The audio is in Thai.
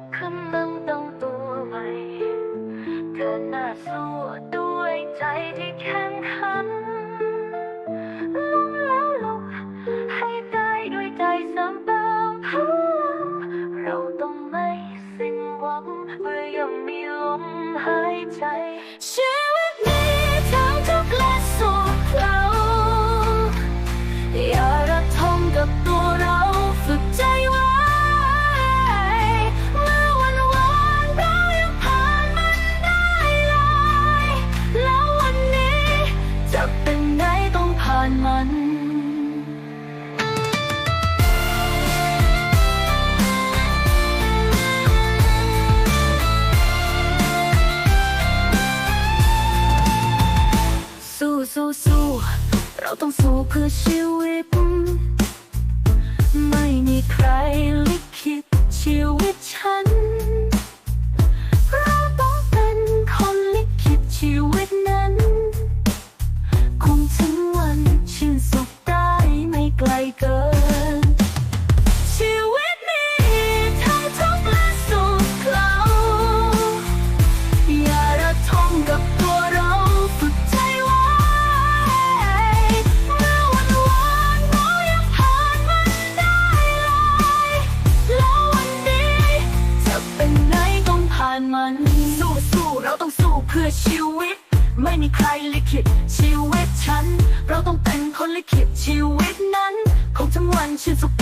กขึ้นนั่งตั้งตัวใหม่ เธอน่าสู้ด้วยใจที่แข็งขันลุกแล้วลุกให้ได้ด้วยใจสามเติมพลังเราต้องไม่สิ้นหวังเมื่อยังมีลมหายใจานมันสู้สู้สู้เราต้องสู้เพื่อชีวิต ไม่มีใครลิขิตชีวิตฉัน ต้องสู้เพื่อชีวิต ไม่มีใครลิขิตชีวิตฉัน เราต้องเป็นคนลิขิตชีวิตนั้น คงทั้งวันชื่นสุข